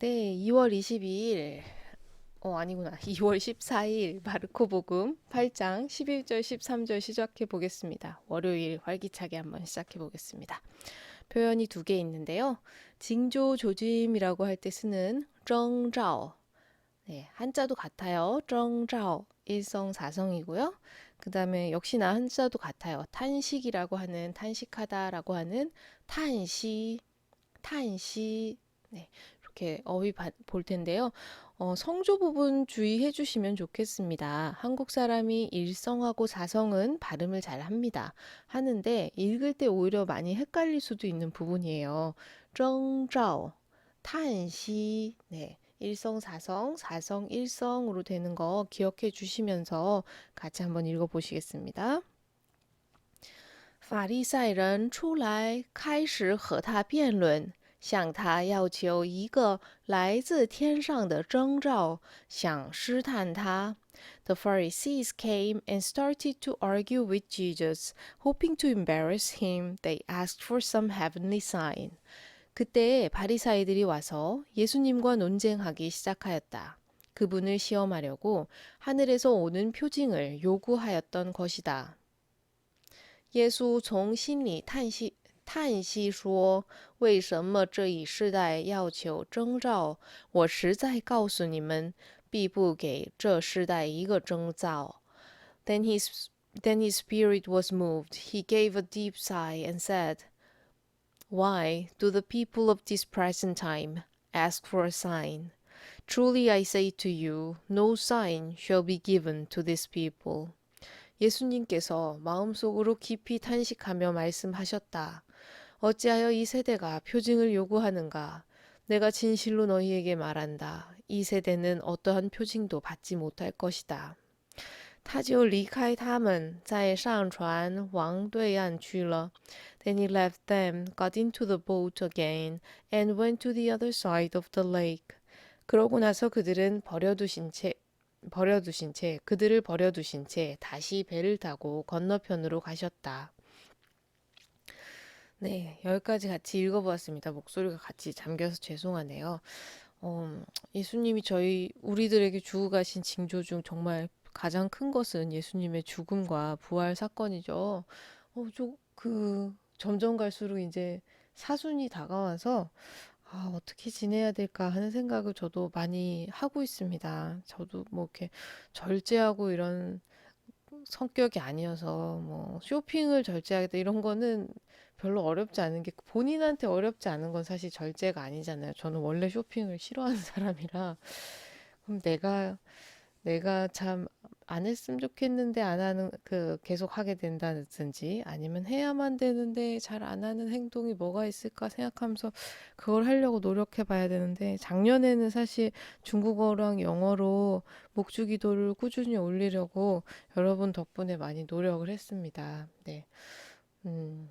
네, 2월 22일, 어, 아니구나. 2월 14일 마르코 복음 8장 11절 13절 시작해 보겠습니다. 월요일 활기차게 한번 시작해 보겠습니다. 표현이 두 개 있는데요. 징조 조짐이라고 할 때 쓰는 정자오. 네, 한자도 같아요. 정자오. 일성 사성이고요. 그 다음에 역시나 한자도 같아요. 탄식이라고 하는 탄식하다라고 하는 탄시, 탄시. 네, 이렇게 어휘 바- 볼 텐데요. 어, 성조 부분 주의해 주시면 좋겠습니다. 한국 사람이 일성하고 사성은 발음을 잘 합니다. 하는데 읽을 때 오히려 많이 헷갈릴 수도 있는 부분이에요. 정자오, 탄시, 네. 일성 사성, 사성 일성으로 되는 거 기억해 주시면서 같이 한번 읽어 보시겠습니다. 法利赛人出来，开始和他辩论， 向他要求一个来自天上的征兆，想试探他。The Pharisees came and started to argue with Jesus, hoping to embarrass him. They asked for some heavenly sign. 그때 바리사이들이 와서 예수님과 논쟁하기 시작하였다. 그분을 시험하려고 하늘에서 오는 표징을 요구하였던 것이다. 耶稣从心里叹息 叹息说：“为什么这一世代要求征兆？我实在告诉你们，必不给这世代一个征兆。” Then his then his spirit was moved. He gave a deep sigh and said, Why do the people of this present time ask for a sign? Truly I say to you, no sign shall be given to this people. 예수님께서 마음속으로 깊이 탄식하며 말씀하셨다. 어찌하여 이 세대가 표징을 요구하는가? 내가 진실로 너희에게 말한다. 이 세대는 어떠한 표징도 받지 못할 것이다. 他就离开他们，再上船往对岸去了。Then he left them, got into the boat again, and went to the other side of the lake. 그러고 나서 그들은 버려두신 채 버려두신 채 그들을 버려두신 채 다시 배를 타고 건너편으로 가셨다. 네, 여기까지 같이 읽어보았습니다. 목소리가 같이 잠겨서 죄송하네요. 어, 예수님이 저희 우리들에게 주고 가신 징조 중 정말 가장 큰 것은 예수님의 죽음과 부활 사건이죠. 어, 좀그 점점 갈수록 이제 사순이 다가와서 아, 어떻게 지내야 될까 하는 생각을 저도 많이 하고 있습니다. 저도 뭐 이렇게 절제하고 이런 성격이 아니어서 뭐 쇼핑을 절제하겠다 이런 거는 별로 어렵지 않은 게 본인한테 어렵지 않은 건 사실 절제가 아니잖아요. 저는 원래 쇼핑을 싫어하는 사람이라 그럼 내가 내가 참 안 했으면 좋겠는데 안 하는 그 계속 하게 된다든지 아니면 해야만 되는데 잘 안 하는 행동이 뭐가 있을까 생각하면서 그걸 하려고 노력해 봐야 되는데 작년에는 사실 중국어랑 영어로 목주 기도를 꾸준히 올리려고 여러분 덕분에 많이 노력을 했습니다. 네. 음,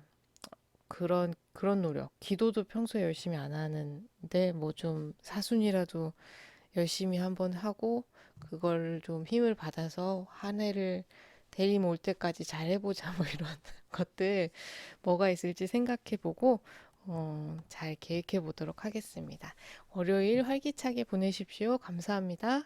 그런 그런 노력. 기도도 평소에 열심히 안 하는데 뭐 좀 사순이라도 열심히 한번 하고 그걸 좀 힘을 받아서 한 해를 대리 올 때까지 잘 해보자 뭐 이런 것들 뭐가 있을지 생각해 보고 어, 잘 계획해 보도록 하겠습니다. 월요일 활기차게 보내십시오. 감사합니다.